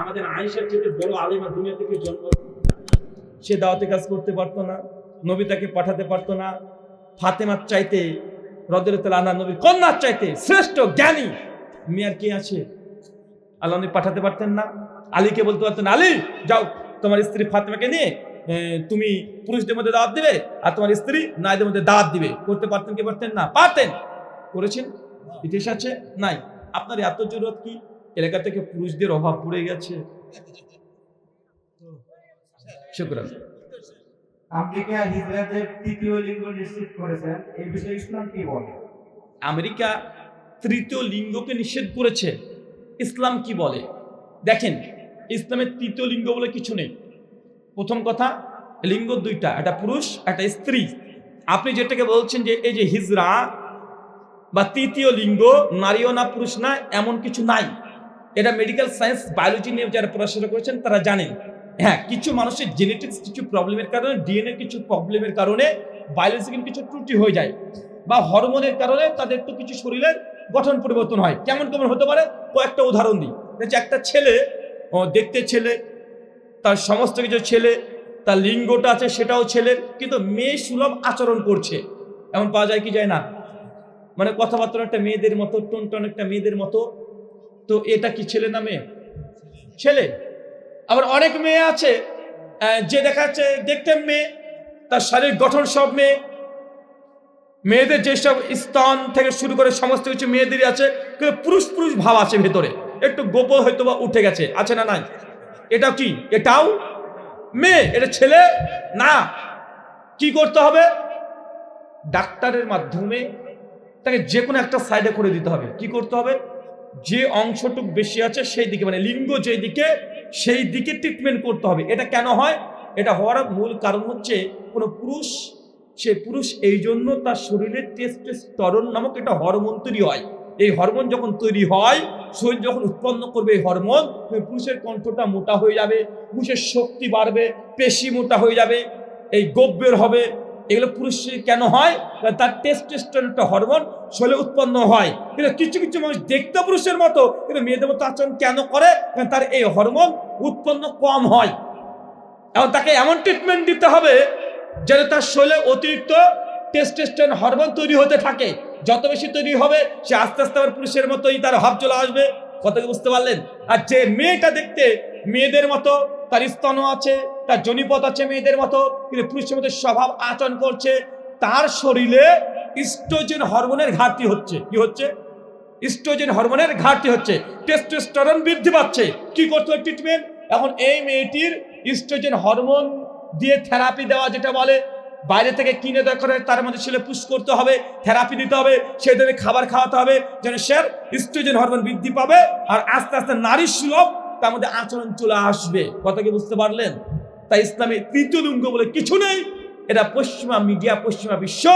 আমাদের আয়েশার চেয়ে বড় আলিমা দুনিয়া থেকে জন্ম সে দাওয়াতে কাজ করতে পারতো না, নবী তাকে পাঠাতে পারতো না। ফাতেমার চাইতে রদরতুল আনা নবীর কন্যার চাইতে শ্রেষ্ঠ, জ্ঞানী মেয়ার কে আছে? আল্লাহ নবী পাঠাতে পারতেন না। আলীকে বলতে পারতেন, আলী, যাও, তোমার স্ত্রী ফাতেমাকে নিয়ে তুমি পুরুষদের মধ্যে দাওয়াত দিবে আর তোমার স্ত্রী নারীদের মধ্যে দাওয়াত দিবে। করতে পারতেন কি পারতেন না? পারতেন। করেছেন? ইতিহাস আছে? নাই। আপনার এত জরুরত কি? এলাকা থেকে পুরুষদের অভাব পড়ে গেছে। শুক্রান আমেরিকা হিজরাতের তৃতীয় লিঙ্গ নিশ্চিত করেছেন। এই বিষয়ে ইসলাম কি বলে? আমেরিকা তৃতীয় লিঙ্গকে নিষেধ করেছে। ইসলাম কি বলে? দেখেন ইসলামের তৃতীয় লিঙ্গ বলে কিছু নেই। প্রথম কথা লিঙ্গ দুইটা একটা পুরুষ একটা স্ত্রী। আপনি যেটাকে বলছেন যে এই যে হিজরা বা তৃতীয় লিঙ্গ নারীও না পুরুষ না এমন কিছু নাই। এটা মেডিকেল সায়েন্স বায়োলজি নিয়ে যারা পড়াশোনা করেছেন, তারা জানেন। হ্যাঁ কিছু মানুষের জেনেটিক্স কিছু প্রবলেমের কারণে ডিএনএ কিছু প্রবলেমের কারণে বায়োলজিক্যাল কিছু ত্রুটি হয়ে যায় বা হরমোনের কারণে তাদের একটু কিছু শরীরের গঠন পরিবর্তন হয়। কেমন কেমন হতে পারে? কয়েকটা উদাহরণ দিই। দেখছি একটা ছেলে দেখতে ছেলে, তার সমস্ত কিছু ছেলে, তার লিঙ্গটা আছে, সেটাও ছেলের কিন্তু মেয়ে সুলভ আচরণ করছে। এমন পাওয়া যায় কি যায় না? মানে কথাবার্তা একটা মেয়েদের মতো টন টন একটা মেয়েদের মতো তো এটা কি ছেলে না মেয়ে? ছেলে। আবার অনেক মেয়ে আছে যে দেখা যাচ্ছে দেখতে মেয়ে, তার শারীরিক গঠন সব মেয়ে। মেয়েদের যেসব স্তন থেকে শুরু করে সমস্ত কিছু মেয়েদেরই আছে, কিন্তু পুরুষ পুরুষ ভাব আছে ভেতরে। একটু গোপন হয়তো বা উঠে গেছে, আছে না নাই? এটাও কি? এটাও মেয়ে? এটা ছেলে? না। কি করতে হবে? ডাক্তারের মাধ্যমে তাকে যে কোনো একটা সাইডে করে দিতে হবে। কি করতে হবে? যে অংশটুক বেশি আছে সেই দিকে মানে লিঙ্গ যেই দিকে, সেই দিকে ট্রিটমেন্ট করতে হবে। এটা কেন হয়? এটা হওয়ার মূল কারণ হচ্ছে কোনো পুরুষ, সে পুরুষ এই জন্য তার শরীরে টেস্টোস্টেরন নামক একটা হরমোন তৈরি হয়। এই হরমোন যখন তৈরি হয়, শরীর যখন উৎপন্ন করবে এই হরমোন পুরুষের কণ্ঠটা মোটা হয়ে যাবে, পুরুষের শক্তি বাড়বে, পেশি মোটা হয়ে যাবে, এই গোপ বের হবে এগুলো পুরুষে কেন হয়? তার টেস্টোস্টেরন একটা হরমোন শরীরে উৎপন্ন হয়। কিন্তু কিছু কিছু মানুষ দেখতে পুরুষের মতো, কিন্তু মেয়েদের মতো আচরণ কেন করে? তার এই হরমোন উৎপন্ন কম হয়। এবং তাকে এমন ট্রিটমেন্ট দিতে হবে যেন তার শরীরে অতিরিক্ত টেস্টেস্টন হরমোন তৈরি হতে থাকে। যত বেশি তৈরি হবে, সে আস্তে আস্তে আবার পুরুষের মতোই তার ভাব চলে আসবে। কথা বুঝতে পারলেন? আর যে মেয়েটা দেখতে, মেয়েদের মতো তার স্তন আছে তার জনিপথ আছে মেয়েদের মতো, কিন্তু পুরুষের মতো স্বভাব আচরণ করছে। তার শরীরে ইস্ট্রোজেন হরমোনের ঘাটতি হচ্ছে। কি হচ্ছে? ইস্ট্রোজেন হরমোনের ঘাটতি হচ্ছে। টেস্টোস্টেরন বৃদ্ধি পাচ্ছে। কি করতে হবে ট্রিটমেন্ট এখন এই মেয়েটির ইস্ট্রোজেন হরমোন দিয়ে থেরাপি দেওয়া যেটা বলে, বাইরে থেকে কিনে দেওয়া করে তার মধ্যে ছেলে পুশ করতে হবে থেরাপি দিতে হবে সেই ধরনের খাবার খাওয়াতে হবে, যেন সে ইস্ট্রোজেন হরমোন বৃদ্ধি পাবে। আর আস্তে আস্তে নারী সুলভ তার মধ্যে আচরণ চলে আসবে। কথা কি বুঝতে পারলেন? তাই ইসলামের তৃতীয় লিঙ্গ বলে কিছু নেই। এটা পশ্চিমা মিডিয়া, পশ্চিমা বিশ্ব।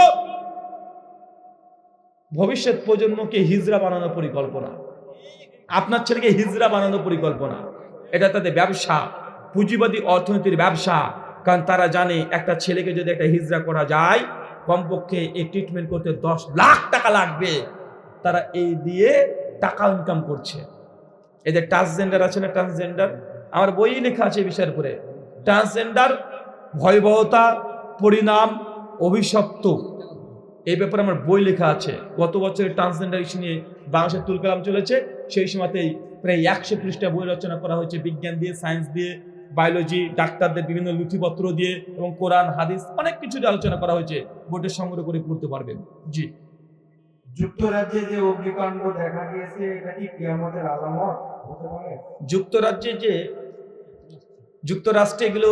ভবিষ্যৎ প্রজন্মকে হিজড়া বানানোর পরিকল্পনা। আপনার ছেলেকে হিজড়া বানানোর পরিকল্পনা। এটা তাদের ব্যবসা, পুঁজিবাদী অর্থনীতির ব্যবসা। কারণ তারা জানে একটা ছেলেকে যদি একটা হিজড়া করা যায়, কমপক্ষে এই ট্রিটমেন্ট করতে দশ লাখ টাকা লাগবে। তারা এই দিয়ে টাকা ইনকাম করছে। এদের ট্রান্সজেন্ডার আছে না ট্রান্সজেন্ডার আমার বই লেখা আছে এই বিষয়ের উপরে। ট্রান্সজেন্ডার ভয়াবহতা পরিণাম অভিশপ্ত। এই ব্যাপারে আমার বই লেখা আছে। গত বছরের ট্রান্সজেন্ডার ইস্যু নিয়ে বাংলাদেশের তুল কালাম চলেছে। সেই সময়তেই প্রায় একশো পৃষ্ঠা বই রচনা করা হয়েছে বিজ্ঞান দিয়ে সায়েন্স দিয়ে বায়োলজি ডাক্তারদের বিভিন্ন নথিপত্র দিয়ে এবং কোরআন হাদিস অনেক কিছু দিয়ে আলোচনা করা হয়েছে। বইটা সংগ্রহ করে পড়তে পারবেন। জি। যুক্তরাজ্যে যে অগ্নিকাণ্ড দেখা গিয়েছে এটা কি কিয়ামতের আলামত? যুক্তরাজ্যে যে যুক্তরাষ্ট্রে এগুলো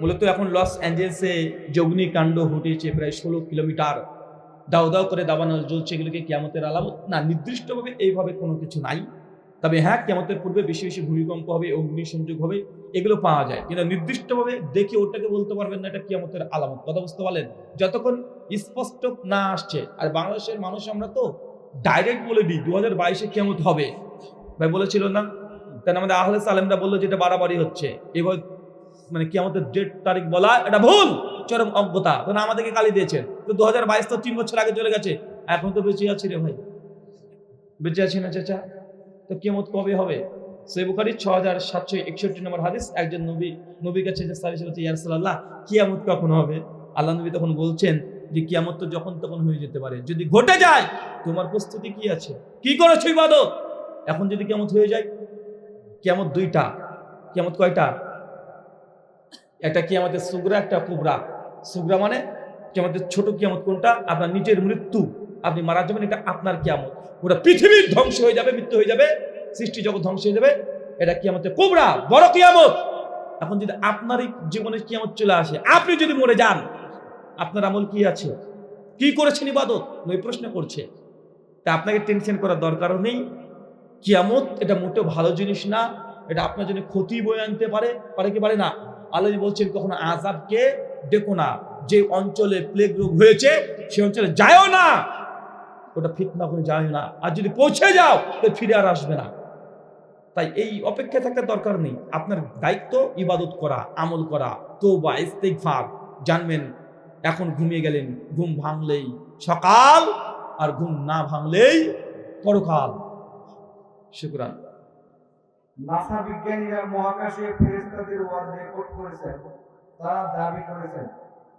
মূলত এখন লস অ্যাঞ্জেলসে যে অগ্নিকাণ্ড ঘটেছে প্রায় ষোলো কিলোমিটার দাও দাও করে দাবানো জ্বলছে এগুলোকে কেমতের আলামত। না, নির্দিষ্টভাবে এইভাবে কোনো কিছু নাই। তবে হ্যাঁ কেমতের পূর্বে বেশি বেশি ভূমিকম্প হবে অগ্নি সংযোগ হবে, এগুলো পাওয়া যায়। কিন্তু নির্দিষ্টভাবে দেখে ওটাকে বলতে পারবেন না, এটা কিয়ামতের আলামত। কথা বুঝতে পারলেন? যতক্ষণ স্পষ্ট না আসছে, আর বাংলাদেশের মানুষ আমরা তো ডাইরেক্ট বলে দিই দু হাজার বাইশে কেমত হবে। ভাই বলেছিল না তাহলে আমাদের আহলে সালেমরা বলল যেটা বাড়াবাড়ি হচ্ছে। এবার মানে কি আমাদের ডেট তারিখ বলা এটা ভুল, চরম অজ্ঞতা। তখন আমাদেরকে গালি দিয়েছেন। তো দু হাজার বাইশ তো তিন বছর আগে চলে গেছে। এখন তো বেঁচে আছি রে ভাই। বেঁচে আছি না চাচা? তো কেমত কবে হবে? সৈবুখারি ছ হাজার সাতশো একষট্টি নম্বর হাদিস। একজন নবী, নবীর কাছে যে সালিস হচ্ছে ইয়ারসাল্লাহ কিয়ামত কখন হবে? আল্লাহ নবী তখন বলছেন যে, কিয়ামত তো যখন তখন হয়ে যেতে পারে। যদি ঘটে যায়, তোমার প্রস্তুতি কি আছে? কি করেছ ইবাদত? এখন যদি কেমত হয়ে যায় কেমত দুইটা কেমত কয়টা? একটা কিয়ামতের সুগরা, একটা কুবরা। সুগরা মানে কিয়ামতের ছোট কিয়ামত কোনটা? আপনার নিজের মৃত্যু। আপনি মারা যাবেন, এটা আপনার কিয়ামত। ওটা পৃথিবীর ধ্বংস হয়ে যাবে, মৃত্যু হয়ে যাবে, সৃষ্টি জগৎ ধ্বংস হয়ে যাবে। এটা কিয়ামতের কুবরা, বড় কিয়ামত। এখন যদি আপনারই জীবনে কিয়ামত চলে আসে, আপনি যদি মরে যান, আপনার আমল কি আছে? কি করেছেন ইবাদত? ওই প্রশ্ন করছে। তা আপনাকে টেনশন করার দরকারও নেই। কিয়ামত এটা মোটেও ভালো জিনিস না, এটা আপনার জন্য ক্ষতি বয়ে আনতে পারে পারে কি পারে না? আল্লাহ বলছেন কখনো আজাবকে ডেকো না, যে অঞ্চলে প্লেগ রোগ হয়েছে, সে অঞ্চলে যায়ও না। ওটা ফিতনা করে যায় না। আর যদি পৌঁছে যাও, তো ফিরে আর আসবে না। তাই এই অপেক্ষা থাকার দরকার নেই। আপনার দায়িত্ব ইবাদত করা, আমল করা তো বা ইস্তেকফার জানবেন, এখন ঘুমিয়ে গেলেন, ঘুম ভাঙলেই সকাল, আর ঘুম না ভাঙলেই পরকাল। শুক্রান। নাসা বিজ্ঞানীরা মহাকাশে ফেরেশতাদের ওয়াজ রেকর্ড করেছেন তারা দাবি করেছেন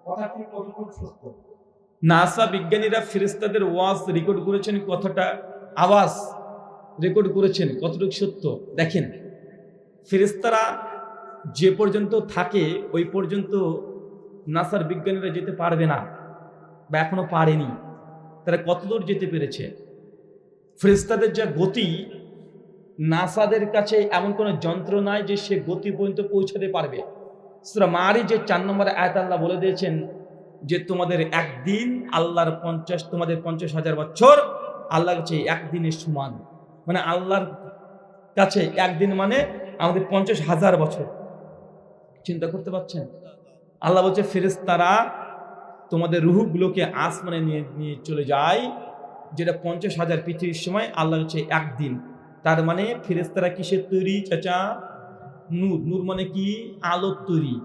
কথাটি কতটুকু সত্য? নাসা বিজ্ঞানীরা ফেরেস্তাদের ওয়াজ রেকর্ড করেছেন কথাটা আওয়াজ রেকর্ড করেছেন কতটুকু সত্য? দেখেন ফেরেস্তারা যে পর্যন্ত থাকে ওই পর্যন্ত নাসার বিজ্ঞানীরা যেতে পারবে না বা এখনও পারেনি। তারা কতদূর যেতে পেরেছে? ফেরেস্তাদের যা গতি নাসাদের কাছে এমন কোনো যন্ত্র নাই যে সে গতি পর্যন্ত পৌঁছাতে পারবে। মারি যে চার নম্বরে আয়াত আল্লাহ বলে দিয়েছেন যে, তোমাদের একদিন আল্লাহর পঞ্চাশ, তোমাদের পঞ্চাশ হাজার বছর আল্লাহর কাছে একদিনের সমান। মানে আল্লাহর কাছে একদিন মানে আমাদের পঞ্চাশ হাজার বছর। চিন্তা করতে পারছেন? আল্লাহ বলছে ফেরেস্তারা তোমাদের রুহুগুলোকে আসমানে নিয়ে নিয়ে চলে যায়, যেটা পঞ্চাশ হাজার পৃথিবীর সময় আল্লাহ হচ্ছে একদিন। তার মানে ফেরেস্তারা কিসের তৈরি, চাচা? নূর। নূর মানে কি? আলোর তৈরি।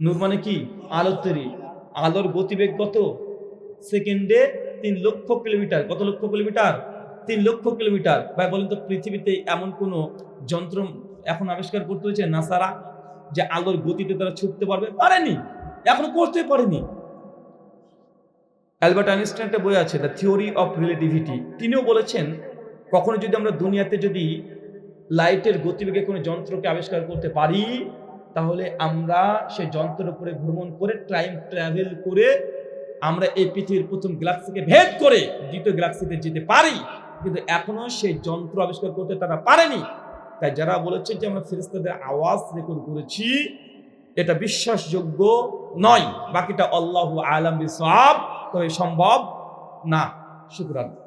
নূর মানে কি? আলোর তৈরি। আলোর গতিবেগ কত? সেকেন্ডে তিন লক্ষ কিলোমিটার। কত লক্ষ কিলোমিটার? তিন লক্ষ কিলোমিটার। ভাই, বলেন তো পৃথিবীতে এমন কোনো যন্ত্র এখন আবিষ্কার করতে হয়েছে নাসারা যে আলোর গতিতে তারা ছুটতে পারবে? পারেনি। এখনও করতে পারেনি। অ্যালবার্ট আইনস্টাইন একটা বই আছে, দ্য থিওরি অফ রিলেটিভিটি তিনিও বলেছেন কখনো যদি আমরা দুনিয়াতে যদি লাইটের গতিবেগে কোনো যন্ত্রকে আবিষ্কার করতে পারি, তাহলে আমরা সেই যন্ত্রের উপরে ভ্রমণ করে টাইম ট্রাভেল করে আমরা এই পৃথিবীর প্রথম গ্যালাক্সিকে ভেদ করে দ্বিতীয় গ্যালাক্সিতে যেতে পারি। কিন্তু এখনও সেই যন্ত্র আবিষ্কার করতে তারা পারেনি। তাই যারা বলেছে যে আমরা ফেরেস্তাদের আওয়াজ রেকর্ড করেছি, এটা বিশ্বাসযোগ্য নয়। বাকিটা আল্লাহ আলম বিসব তবে সম্ভব না। শুক্রান।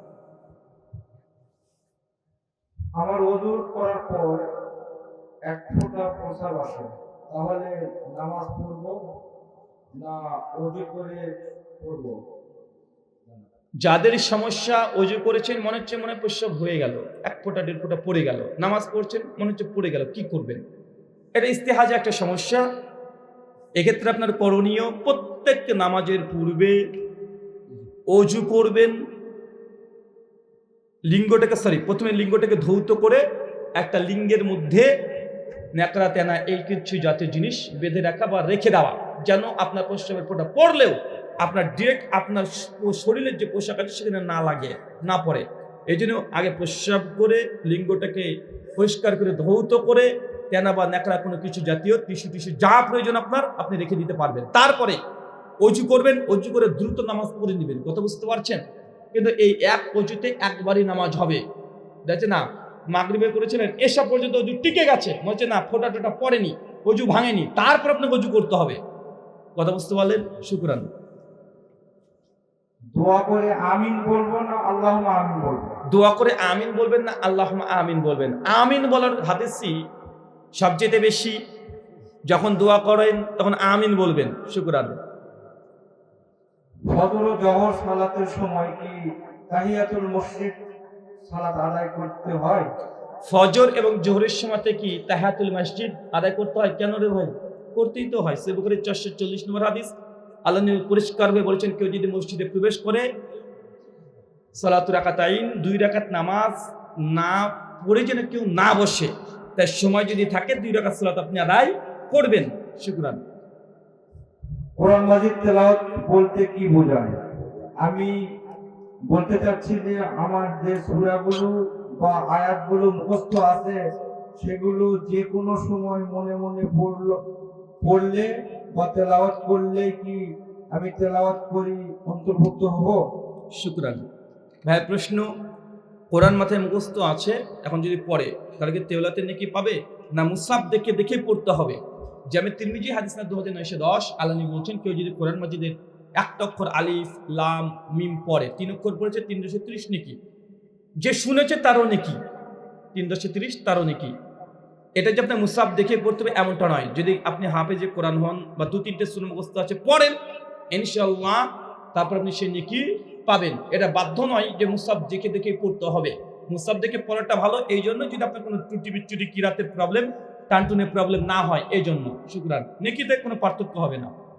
আমার ওযু করার পর এক ফোঁটা প্রসাব আসে। তাহলে নামাজ পড়ব না ওযু করে পড়ব? যাদের সমস্যা অজু করেছেন, মনে হচ্ছে মনে প্রস্রাব হয়ে গেল। এক ফোঁটা, দেড় ফোঁটা পড়ে গেল। নামাজ পড়ছেন, মনে হচ্ছে পড়ে গেল। কি করবেন? এটা ইস্তেহাজে একটা সমস্যা। এক্ষেত্রে আপনার করণীয়, প্রত্যেক নামাজের পূর্বে অজু করবেন লিঙ্গটাকে সরি প্রথমে লিঙ্গটাকে ধৌত করে একটা লিঙ্গের মধ্যে ন্যাকড়া, তেনা এই কিছু জাতীয় জিনিস বেঁধে রাখা বা রেখে দেওয়া, যেন আপনার প্রস্রাবের ফোঁটা পড়লেও আপনার ডিরেক্ট আপনার শরীরের যে পোশাক আছে সেখানে না লাগে, না পড়ে। এই জন্য আগে প্রস্রাব করে লিঙ্গটাকে পরিষ্কার করে ধৌত করে তেনা বা ন্যাকড়া কোনো কিছু জাতীয়, টিস্যু টিস্যু যা প্রয়োজন আপনার, আপনি রেখে দিতে পারবেন। তারপরে অজু করবেন, অজু করে দ্রুত নামাজ পড়ে নেবেন। কথা বুঝতে পারছেন? কিন্তু এই এক অজুতে একবারই নামাজ হবে। দেখছে না? মাগরিবে করেছিলেন এসব পর্যন্ত অজু টিকে গেছে। মনে না ফোটা টোটা পড়েনি অজু ভাঙেনি। তারপর আপনাকে অজু করতে হবে। কথা বুঝতে পারলেন? শুক্রান। দোয়া করে আমিন বলব না আল্লাহ আমিন বলব দোয়া করে আমিন বলবেন না আল্লাহ আমিন বলবেন? আমিন বলার হাদিসই সবচেয়ে বেশি যখন দোয়া করেন তখন আমিন বলবেন। শুক্রান। ফজর ও জহর সালাতের সময় কি তাহিয়াতুল মসজিদ সালাত আদায় করতে হয়? ফজর এবং জোহরের সময়তে কি তাহাতুল মসজিদ আদায় করতে হয়? কেন রে ভাই? করতেই তো হয়। সে বুখারীর চারশো চল্লিশ নম্বর হাদিস। আল্লাহ নবী পরিষ্কারভাবে বলেছেন কেউ যদি মসজিদে প্রবেশ করে সালাতুর রাকাতাইন দুই রাকাত নামাজ না পড়ে যেন কেউ না বসে তাই সময় যদি থাকে দুই রাকাত সালাত আপনি আদায় করবেন। শুকরান। কোরআন মাজিদ তেলাওয়াত বলতে কি বোঝায়? আমি বলতে চাচ্ছি যে আমার যে সূরাগুলো বা আয়াতগুলো মুখস্থ আছে, সেগুলো যে কোনো সময় মনে মনে পড়ল, পড়লে বা তেলাওয়াত করলে কি আমি তেলাওয়াত করি, অন্তর্ভুক্ত হব? শুক্রান। ভাই প্রশ্ন, কোরআন মাথায় মুখস্থ আছে, এখন যদি পড়ে, তাহলে কি তেওলাতে নাকি পাবে? না মুসাফ দেখে দেখে পড়তে হবে? যে আমি তিরমিজি হাদিস না দু হাজার নয়শো দশ আলানি বলছেন, কেউ যদি কোরআন মাজিদের একটা অক্ষর আলিফ, লাম, মিম পরে। তিন অক্ষর পড়েছে তিন দশে ত্রিশ নাকি। যে শুনেছে তারও নাকি। তিন দশে ত্রিশ তারও নাকি। এটা যে আপনার মুসাফ দেখে পড়তে হবে, এমনটা নয়। যদি আপনি হাফেজে কোরআন হন বা দু, তিনটে সুন মুখস্থ আছে, পড়েন। ইনশাল্লাহ তারপর আপনি সে নেকি পাবেন। এটা বাধ্য নয় যে মুসাফ দেখে দেখে পড়তে হবে। মুসাব দেখে পড়াটা ভালো, এই জন্য যদি আপনার কোনো ত্রুটি বিচ্যুটি কিরাতের প্রবলেম টানটুনের প্রবলেম না হয়, এই জন্য। শুক্রান, নেকিতে কোনো পার্থক্য হবে না।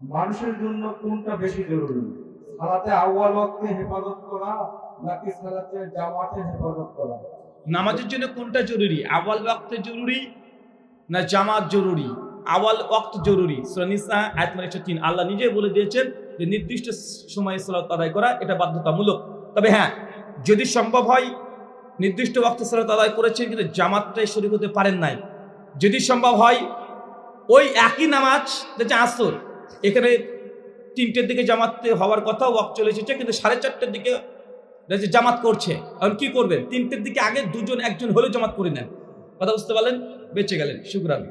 মানুষের জন্য কোনটা বেশি জরুরি? সালাতে আউয়াল ওয়াক্তে হেফাজত করা নাকি সালাতে জামাতে হেফাজত করা? নামাজের জন্য কোনটা জরুরি? আওয়াল ওয়াক্ত জরুরি না জামাত জরুরি? আওয়াল ওয়াক্ত জরুরি। সুরানিসা আয়াত নম্বর একশো তিন। আল্লাহ নিজে বলে দিয়েছেন যে নির্দিষ্ট সময়ে সালাত আদায় করা এটা বাধ্যতামূলক। তবে হ্যাঁ যদি সম্ভব হয়, নির্দিষ্ট ওয়াক্ত সালাত আদায় করেছেন কিন্তু জামাতটাই শরীর হতে পারেন নাই। যদি সম্ভব হয়, ওই একই নামাজ যে আসর। এখানে তিনটের দিকে জামাতে হওয়ার কথা ওয়াক চলে এসেছে, কিন্তু সাড়ে চারটের দিকে জামাত করছে, এখন কি করবেন? তিনটের দিকে আগে দুজন, একজন হলে জামাত করে নেন। কথা বুঝতে পারলেন? বেঁচে গেলেন। শুক্রান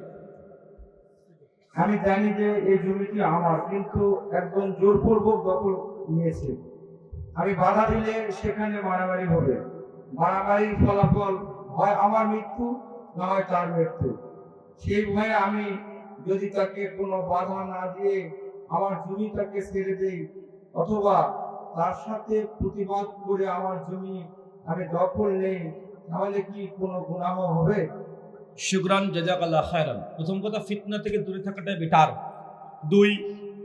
আমি জানি যে এই জমিটি আমার, কিন্তু একজন জোরপূর্বক দখল নিয়েছে। আমি বাধা দিলে সেখানে মারামারি হবে। মারামারির ফলাফল হয় আমার মৃত্যু, না হয় তার মৃত্যু। সেই ভয়ে আমি যদি তাকে কোনো বাধা না দিয়ে আমার জমি তাকে ছেড়ে দেই অথবা তার সাথে প্রতিবাদ করে আমার জমি আমি দখল নেই, তাহলে কি কোনো গুনাহ হবে? শুক্রান জাজাক আল্লাহ খায়রান। প্রথম কথা, ফিতনা থেকে দূরে থাকাটাই বেটার দুই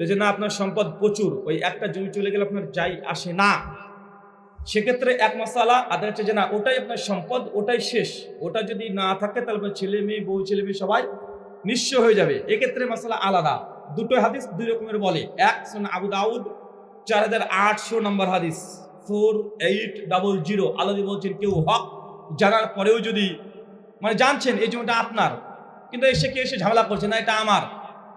যে না, আপনার সম্পদ প্রচুর, ওই একটা জমি চলে গেলে আপনার যাই আসে না। সেক্ষেত্রে এক মশালা, আদার হচ্ছে যে না, ওটাই আপনার সম্পদ, ওটাই শেষ। ওটা যদি না থাকে, তাহলে আপনার ছেলে মেয়ে, বউ, ছেলে মেয়ে সবাই নিঃস্ব হয়ে যাবে। এক্ষেত্রে মশালা আলাদা। দুটো হাদিস দুই রকমের বলে। এক শোন আবু দাউদ, চার হাজার আটশো নম্বর হাদিস। Four, eight, double zero. আলাদি বলছেন কেউ হক জানার পরেও যদি মানে জানছেন, এই জমিটা আপনার। কিন্তু এসে কেউ এসে ঝামেলা করছে না, এটা আমার।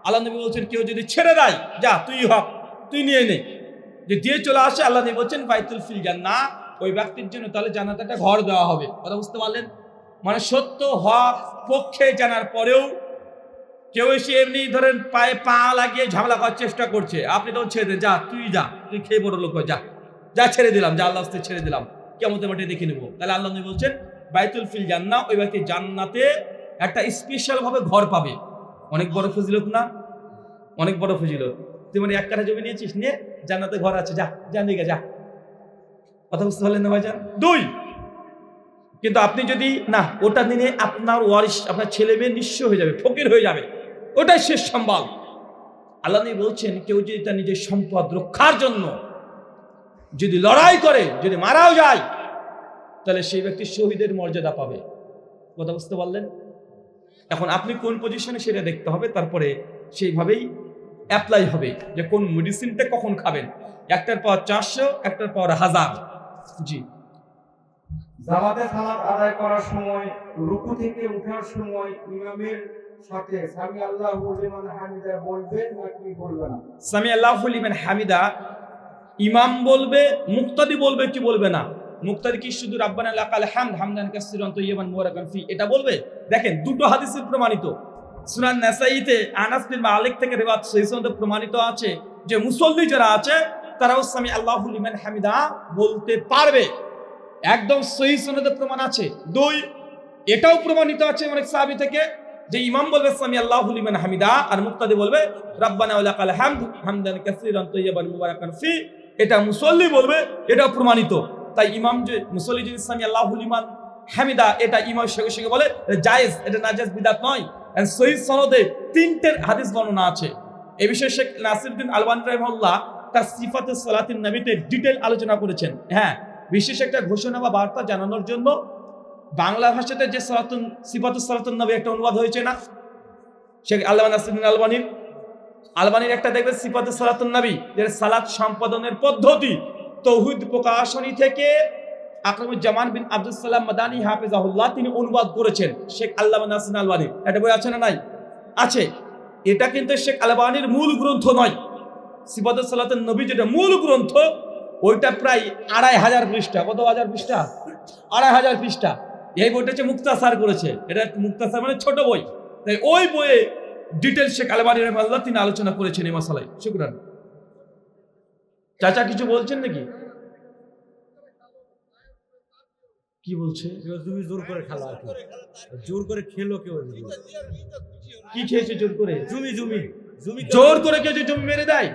আল্লাহ নবী বলছেন, কেউ যদি ছেড়ে দেয়, যা, তুই হক, তুই নিয়ে নে। যে দিয়ে চলে আসে, আল্লাহ নবী বলছেন, বাইতুল ফিল জান্না ওই ব্যক্তির জন্য তাহলে জানাতে একটা ঘর দেওয়া হবে। কথা বুঝতে পারলেন? মানে সত্য হক পক্ষে জানার পরেও কেউ এসে এমনি ধরেন পায়ে পা লাগিয়ে ঝামেলা করার চেষ্টা করছে। আপনি তখন ছেড়ে দেন, যা, তুই যা, তুই খেয়ে বড় লোক যা। যা, ছেড়ে দিলাম, যা আল্লাহ ছেড়ে দিলাম। কেমন মাঠে দেখে নেব। তাহলে আল্লাহ নবী বলছেন, বাইতুল ফিল জান্না ওই ব্যক্তি জান্নাতে একটা স্পেশাল ভাবে ঘর পাবে। অনেক বড় ফজিলত না? অনেক বড় ফজিলত। তুই মানে এক কাঠা জমি নিয়েছিস, নিয়ে জান্নাতে ঘর আছে, যা যা, নিয়ে যা। কথা বুঝতে পারলেন না ভাইজান? দুই, কিন্তু আপনি যদি, না, ওটা নিয়ে আপনার ওয়ারিশ, আপনার ছেলে মেয়ে নিঃস্ব হয়ে যাবে, ফকির হয়ে যাবে। ওটাই শেষ সম্বল আল্লাহ বলছেন, কেউ যদি তার নিজের সম্পদ রক্ষার জন্য যদি লড়াই করে, যদি মারাও যায়, তাহলে সেই ব্যক্তি শহীদের মর্যাদা পাবে। কথা বুঝতে পারলেন? এখন আপনি কোন পজিশনে সেটা দেখতে হবে, তারপরে সেইভাবেই অ্যাপ্লাই হবে যে কোন মেডিসিনটা কখন খাবেন। একটার পর চারশো, একটার পর হাজার। জি। জামাতে সালাত আদায় করার সময়, রুকু থেকে উঠার সময়, ইমামের সাথে সামি লিমান হামিদা বলবেন নাকি বলবে না? সামি লিমান হামিদা, ইমাম বলবে, মুক্তাদি বলবে, কি বলবে না? মুক্তাদি কি শুধু হামদান ফি, এটা বলবে? দেখেন, দুটো হাদিসে প্রমাণিত। সুনান নাসাইতে আনাস বিন মালিক থেকে প্রমাণিত আছে যে মুসল্লি যারা আছে, তারাও সামি আল্লাহু লিমান হামিদা বলতে পারবে। একদম সহিহ সনদে প্রমাণ আছে। দুই, এটাও প্রমাণিত আছে অনেক সাহাবী থেকে যে ইমাম বলবে, সামি আল্লাহু লিমান হামিদা আর মুক্তাদি বলবে, রাব্বানা ওয়া লাকাল হামদ হামদান কাসিরান তাইয়িবান মুবারাকান ফি। এটা মুসল্লি বলবে এটাও প্রমাণিত। তাই ইমাম যে মুসল্লি যদি সামি আল্লাহু লিমান হামিদা এটা ইমাম সঙ্গে সঙ্গে বলে জায়েজ, এটা নাজাজ বিদাত নয়। সহিহ সনদে তিনটের হাদিস বর্ণনা আছে। এ বিষয়ে শেখ নাসিরউদ্দিন আলবানী রাহিমাহুল্লাহ তার সিফাতে সালাতিন নবীতে ডিটেল আলোচনা করেছেন। হ্যাঁ বিশেষ একটা ঘোষণা বা বার্তা জানানোর জন্য বাংলা ভাষাতে যে সালাতুন, সিফাতুস সালাতুন নবী একটা অনুবাদ হয়েছে না? শেখ আল্লাহ নাসিরুদ্দিন আলবানির। আলবানির একটা দেখবে সিফাতুস সালাতুন নবী, যেটা সালাত সম্পাদনের পদ্ধতি। তৌহিদ প্রকাশনী থেকে আকরমুজ্জামান বিন আব্দুল সালাম মাদানী হাফিজাহুল্লাহ তিনি অনুবাদ করেছেন, শেখ আল্লাহ নাসিন আলবানির। একটা বই আছে না নাই? আছে। এটা কিন্তু শেখ আলবানির মূল গ্রন্থ নয়। সিফাতুস সালাতুন নবী যেটা মূল গ্রন্থ, ওইটা প্রায় আড়াই হাজার পৃষ্ঠা। কত হাজার পৃষ্ঠা? আড়াই হাজার পৃষ্ঠা। এই বইটা হচ্ছে মুক্তাসার করেছে। এটা মুক্তাসার মানে ছোট বই। তাই ওই বইয়ে ডিটেল শেখ আলবানি রহমাল্লাহ তিনি আলোচনা করেছেন এই মশালায়। শুক্রান চাচা কিছু বলছেন নাকি? কি বলছে? এবার তুমি জোর করে খেলা জোর করে খেলো কেউ কি খেয়েছে জোর করে? জুমি জুমি। জুমি জোর করে কেউ যে জমি মেরে দেয়?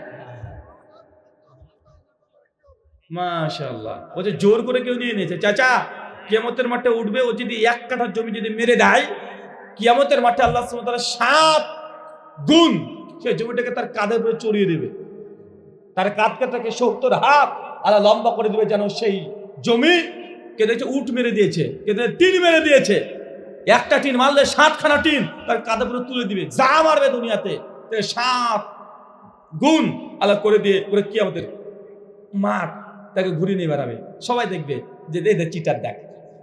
মাশাল্লাহ ও যে জোর করে কেউ নিয়ে নিয়েছে। চাচা কিয়ামতের মাঠে উঠবে ও যদি এক কাঠা জমি যদি মেরে দেয়, কিয়ামতের মাঠে আল্লাহ তাআলা সাত গুণ সেই জমিটাকে তার কাঁধের উপরে চড়িয়ে দেবে। তার কাঁধ কাটাকে সত্তর হাত আল্লাহ লম্বা করে দিবে যেন সেই জমি কে দেখছে উট মেরে দিয়েছে কে দেখছে টিন মেরে দিয়েছে, একটা টিন মারলে সাতখানা টিন তার কাঁধের উপরে তুলে দিবে, যা মারবে দুনিয়াতে। সাত গুণ আল্লাহ করে দিয়ে, করে কি আমাদের মাঠ তাকে ঘুরিয়ে নিয়ে বেড়াবে। সবাই দেখবে যে দে চিটার দেখ।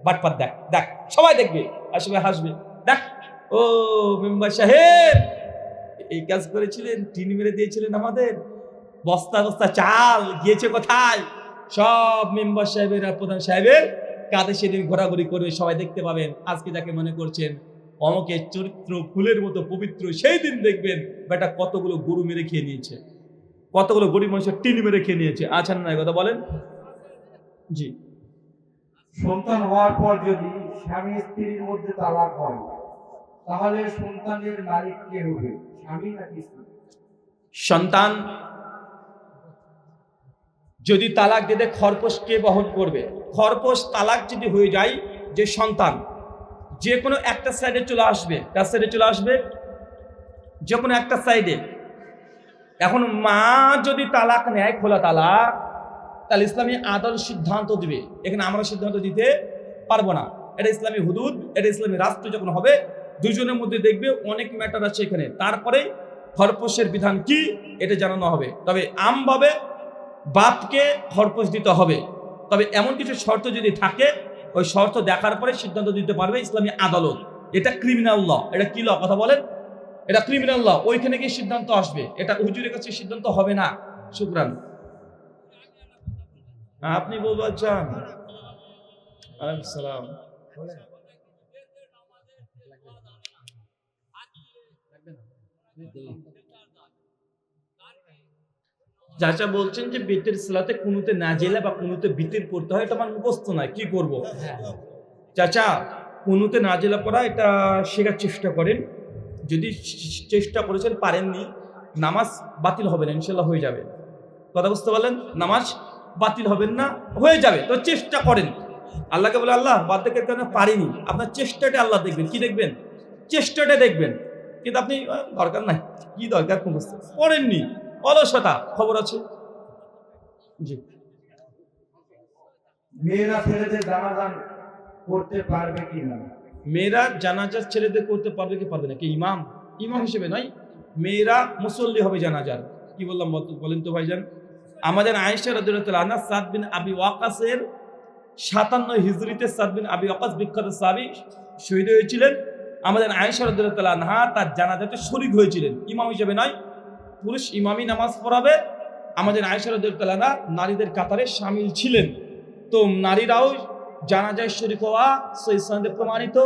বাটপাত দেখ দেখ, সবাই দেখবে, আর সবাই হাসবে। দেখ, ও মেম্বার সাহেব, এই কাজ করেছিলেন, টিন মেরে দিয়েছিলেন আমাদের। বস্তা বস্তা, চাল গিয়েছে কোথায়? সব মেম্বার সাহেবের আর প্রধান সাহেবের কাঁধে সেদিন ঘোরাঘুরি করবে, সবাই দেখতে পাবেন। আজকে যাকে মনে করছেন অমকের চরিত্র ফুলের মতো পবিত্র, সেই দিন দেখবেন, বেটা কতগুলো গরু মেরে খেয়ে নিয়েছে। কতগুলো গরিব মানুষের টিন মেরে খেয়ে নিয়েছে। আচ্ছা না কথা বলেন? জি। সন্তান হওয়ার পর যদি স্বামী স্ত্রীর মধ্যে তালাক হয়, তাহলে সন্তানের মালিক কে হবে? স্বামী নাকি স্ত্রী? সন্তান, যদি তালাক দিতে খরপোশ কে বহন করবে? খরপোশ তালাক যদি হয়ে যায়, যে সন্তান, যে কোনো একটা সাইডে চলে আসবে। কার সাইডে চলে আসবে? যে কোনো একটা সাইডে এখন মা যদি তালাক নেয়, খোলা তালাক তাহলে ইসলামী আদল সিদ্ধান্ত দিবে। এখানে আমরা সিদ্ধান্ত দিতে পারব না। এটা ইসলামী হুদুদ, এটা ইসলামী রাষ্ট্র যখন হবে দুজনের মধ্যে দেখবে অনেক ম্যাটার আছে এখানে। তারপরে খরপোশের বিধান কি, এটা জানানো হবে। তবে আমভাবে বাপকে খরপোশ দিতে হবে। তবে এমন কিছু শর্ত যদি থাকে, ওই শর্ত দেখার পরে সিদ্ধান্ত দিতে পারবে ইসলামী আদালত। এটা ক্রিমিনাল ল এটা কি ল কথা বলেন। এটা ক্রিমিনাল ল ওইখানে গিয়ে সিদ্ধান্ত আসবে। এটা হুজুরের কাছে সিদ্ধান্ত হবে না। শুক্রান। আপনি বলবার চান? সালাম। চাচা বলছেন যে বেতের সালাতে কুনুতে না জেলা বা কুনুতে ভিতির পড়তে হয় এটা আমার মুখস্থ নয় কি করব? চাচা কুনুতে না জেলা পড়া এটা শেখার চেষ্টা করেন। যদি চেষ্টা করেছেন পারেননি নামাজ বাতিল হবে না ইনশাল্লাহ হয়ে যাবে। কথা বুঝতে পারলেন? নামাজ বাতিল হবেন না হয়ে যাবে। তো চেষ্টা করেন। আল্লাহকে বলে আল্লাহ বাদ দেখে কেন পারিনি? আপনার চেষ্টাটা আল্লাহ দেখবেন। কি দেখবেন? চেষ্টাটা দেখবেন। কিন্তু আপনি দরকার নাই। কি দরকার? মুখস্থ পড়েননি। অলসতা। খবর আছে? জি। মেয়েরা ছেলেদের জানাজান করতে পারবে কি না? মেয়েরা জানাজার ছেলেদের করতে পারবে কি পারবে না? কি ইমাম? ইমাম হিসেবে নয়। মেয়েরা মুসল্লি হবে জানাজার। কি বললাম বল- বলেন তো ভাইজান। আমাদের আয়েশা আনহা সাদ বিন আবি ওয়াকাসের সাতান্ন হিজরিতে সাদ বিন আবি ওয়াকাস বিখ্যাত সাহাবী শহীদ হয়েছিলেন। আমাদের আয়েশা রাদিয়াল্লাহু আনহা তার জানাজাতে শরীক হয়েছিলেন। ইমাম হিসেবে নয়, পুরুষ ইমামি নামাজ পড়াবে। আমাদের আয়েশা রাদিয়াল্লাহু আনহা নারীদের কাতারে সামিল ছিলেন। তো নারীরাও জানাজায় শরীক হওয়া সই সনদে প্রমাণিত।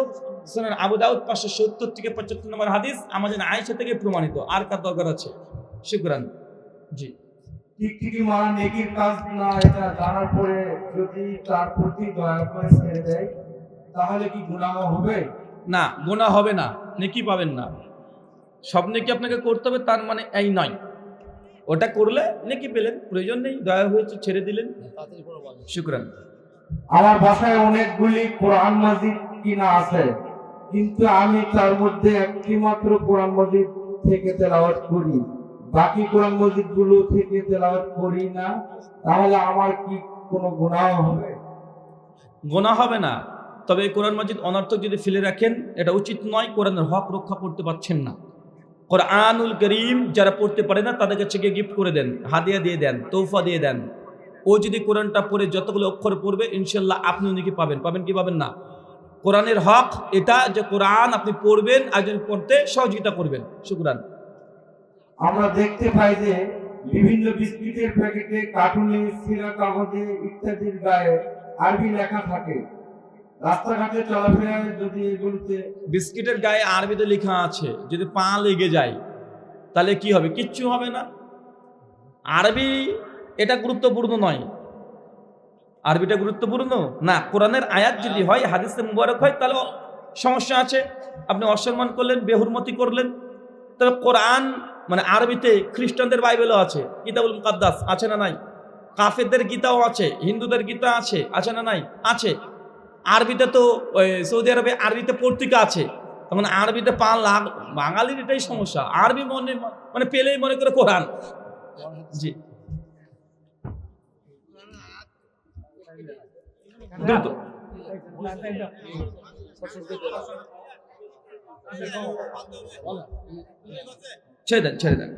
সুনান আবু পাঁচশো সত্তর থেকে পঁচাত্তর নম্বর হাদিস আমাদের আয়েশা থেকে প্রমাণিত। আর কার দরকার আছে? শুক্রান। জি। টিকটিকি মারা নেকির কাজ না এটা জানার পরে যদি তার প্রতি দয়া করে ছেড়ে দেয় তাহলে কি গুনাহ হবে? না গোনা হবে না নেকি পাবেন না। সব নেকি আপনাকে করতে হবে তার মানে এই নয়। ওটা করলে নেকি পেলেন প্রয়োজন নেই দয়া হয়েছে ছেড়ে দিলেন। শুক্রান। আমার বাসায় অনেকগুলি কোরআন মসজিদ কিনা আছে কিন্তু আমি তার মধ্যে একটি মাত্র কোরআন মসজিদ থেকে তেলাওয়াত করি। বাকি কোরআন মসজিদগুলো থেকে তেলাওয়াত করি না, তাহলে আমার কি কোনো গুনাহ হবে? গোনা হবে না। তবে এই কোরআন মাজিদ অনর্থক যদি ফেলে রাখেন, এটা উচিত নয় কোরআনের হক রক্ষা করতে পারছেন না। কোরআনুল করিম যারা পড়তে পারে না, তাদের কাছে গিয়ে গিফট করে দেন, হাদিয়া দিয়ে দেন তৌফা দিয়ে দেন। ও যদি কোরআনটা পড়ে যতগুলো অক্ষর পড়বে ইনশাল্লাহ আপনি উনিকে পাবেন। পাবেন কি পাবেন না? কোরআনের হক এটা যে কোরআন আপনি পড়বেন যদি পড়তে সহযোগিতা করবেন। শুক্রান। আমরা দেখতে পাই যে বিভিন্ন বিস্কিটের প্যাকেটে কার্টুনে সিরা কাগজে ইত্যাদির গায়ে আরবি লেখা থাকে। রাস্তাঘাটে চলাফেরায় যদি এগুলোতে বিস্কিটের গায়ে আরবিতে লেখা আছে, যদি পা লেগে যায়, তাহলে কি হবে? কিচ্ছু হবে না। আরবি এটা গুরুত্বপূর্ণ নয়। আরবিটা গুরুত্বপূর্ণ? না, কোরআনের আয়াত যদি হয়, হাদিসে মুবারক হয়, তাহলে সমস্যা আছে। আপনি অসম্মান করলেন, বেহুরমতি করলেন। তবে কোরআন মানে আরবিতে খ্রিস্টানদের বাইবেলও আছে, কিতাবুল মুকাদ্দাস আছে না নাই? কাফেরদের গীতাও আছে, হিন্দুদের গীতা আছে আছে না নাই? আছে। আরবিতে তো সৌদি আরবে আরবিতে পত্রিকা আছে। তখন আরবিতে পা লাগ, বাঙালির এটাই সমস্যা। আরবি মনে মানে পেলেই মনে করে কোরআন। জি। দ্রুত। ছেড়ে দেন